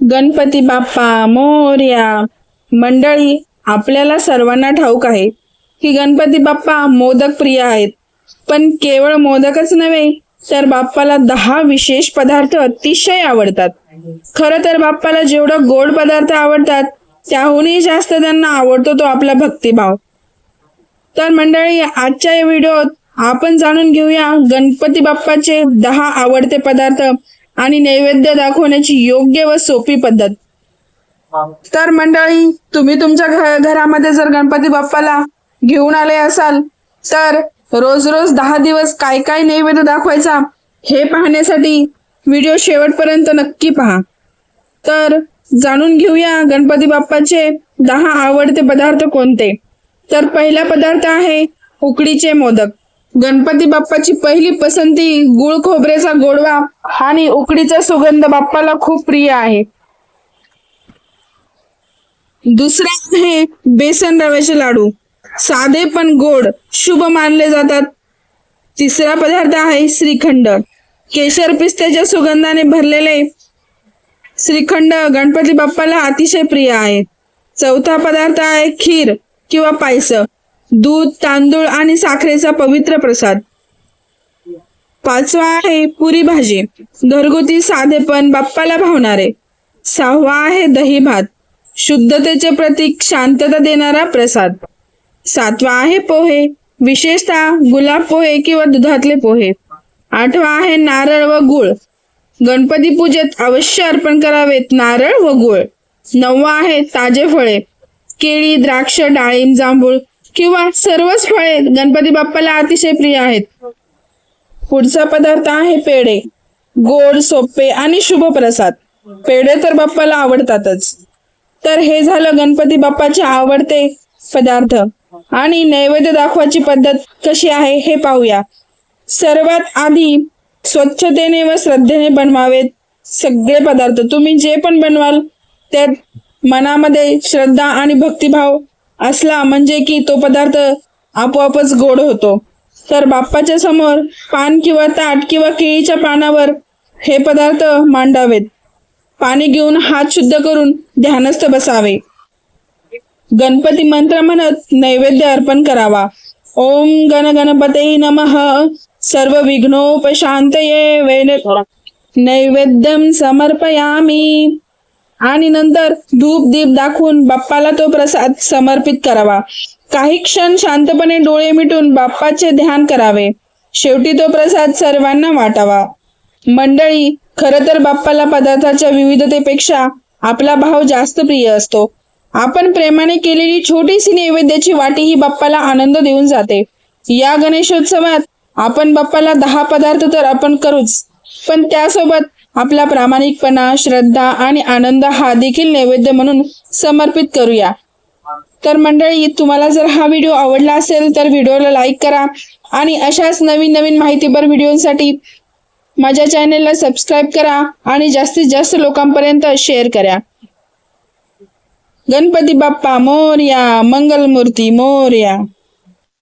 गणपती बाप्पा मोर्या मंडळी आपल्याला सर्वांना ठाऊक आहे की गणपती बाप्पा मोदक प्रिय आहेत. पण केवळ मोदकच नव्हे तर बाप्पाला दहा विशेष पदार्थ अतिशय आवडतात. खरं तर बाप्पाला जेवढं गोड पदार्थ आवडतात त्याहूनही जास्त त्यांना आवडतो तो आपला भक्तिभाव. तर मंडळी आजच्या या व्हिडिओत आपण जाणून घेऊया गणपती बाप्पाचे दहा आवडते पदार्थ आणि नैवेद्य दाखवण्याची योग्य व सोपी पद्धत. तर मंडळी तुम्ही तुमच्या घरामध्ये जर गणपती बाप्पाला घेऊन आले असाल तर रोज रोज दहा दिवस काय काय नैवेद्य दाखवायचा हे पाहण्यासाठी व्हिडिओ शेवटपर्यंत नक्की पहा. तर जाणून घेऊया गणपती बाप्पाचे दहा आवडते पदार्थ कोणते? तर पहिला पदार्थ आहे उकडीचे मोदक. गणपती बाप्पाची पहिली पसंती गुळ खोबऱ्याचा गोडवा आणि उकडीचा सुगंध बाप्पाला खूप प्रिय आहे. दुसरा आहे बेसन रव्याचे लाडू. साधे पण गोड शुभ मानले जातात. तिसरा पदार्थ आहे श्रीखंड. केशर पिस्त्याच्या सुगंधाने भरलेले श्रीखंड गणपती बाप्पाला अतिशय प्रिय आहे. चौथा पदार्थ आहे खीर किंवा पायस. दूध तांदूळ आणि साखरेचा पवित्र प्रसाद. पाचवा आहे पुरी भाजी. घरगुती साधेपण बाप्पाला भावणारे. सहावा आहे दही भात. शुद्धतेचे प्रतीक शांतता देणारा प्रसाद. सातवा आहे पोहे. विशेषतः गुलाब पोहे किंवा दुधातले पोहे. आठवा आहे नारळ व गुळ. गणपती पूजेत अवश्य अर्पण करावेत नारळ व गुळ. नववा आहे ताजे फळे. केळी द्राक्ष डाळिंब जांभूळ किंवा सर्वच फळे गणपती बाप्पाला अतिशय प्रिय आहेत. पुढचा पदार्थ आहे पेढे. गोड सोपे आणि शुभ प्रसाद. पेढे तर बाप्पाला आवडतातच. तर हे झालं गणपती बाप्पाचे आवडते पदार्थ. आणि नैवेद्य दाखवायची पद्धत कशी आहे हे पाहूया. सर्वात आधी स्वच्छतेने व श्रद्धेने बनवावेत सगळे पदार्थ. तुम्ही जे पण बनवाल त्यात मनामध्ये श्रद्धा आणि भक्तिभाव असला म्हणजे की तो पदार्थ आपोआपच गोड होतो. तर बाप्पाच्या समोर पान किंवा ताट किंवा केळीच्या पानावर हे पदार्थ मांडावेत. पाणी घेऊन हात शुद्ध करून ध्यानस्थ बसावे. गणपती मंत्र म्हणत नैवेद्य अर्पण करावा. ओम गण गणपते नमः. सर्व विघ्नोपशांतये वेन नैवेद्यम समर्पयामी. आणि नंतर धूप दीप दाखवून बाप्पाला तो प्रसाद समर्पित करावा. काही क्षण शांतपणे डोळे मिटून बाप्पाचे ध्यान करावे. शेवटी तो प्रसाद सर्वांना वाटावा. मंडळी खरं तर बाप्पाला पदार्थाच्या विविधतेपेक्षा आपला भाव जास्त प्रिय असतो. आपण प्रेमाने केलेली छोटीशी नैवेद्याची वाटी ही बाप्पाला आनंद देऊन जाते. या गणेशोत्सवात आपण बाप्पाला दहा पदार्थ तर आपण करूच. पण त्यासोबत आपला प्रामाणिकपणा श्रद्धा आणि आनंद हा देखील नैवेद्य म्हणून समर्पित करूया. तर मंडळी तुम्हाला जर हा व्हिडिओ आवडला असेल तर व्हिडिओला लाईक करा आणि अशाच नवीन नवीन माहितीपर व्हिडिओसाठी माझ्या चॅनेलला सबस्क्राईब करा आणि जास्तीत जास्त लोकांपर्यंत शेअर करा. गणपती बाप्पा मोर्या मंगलमूर्ती मोर्या.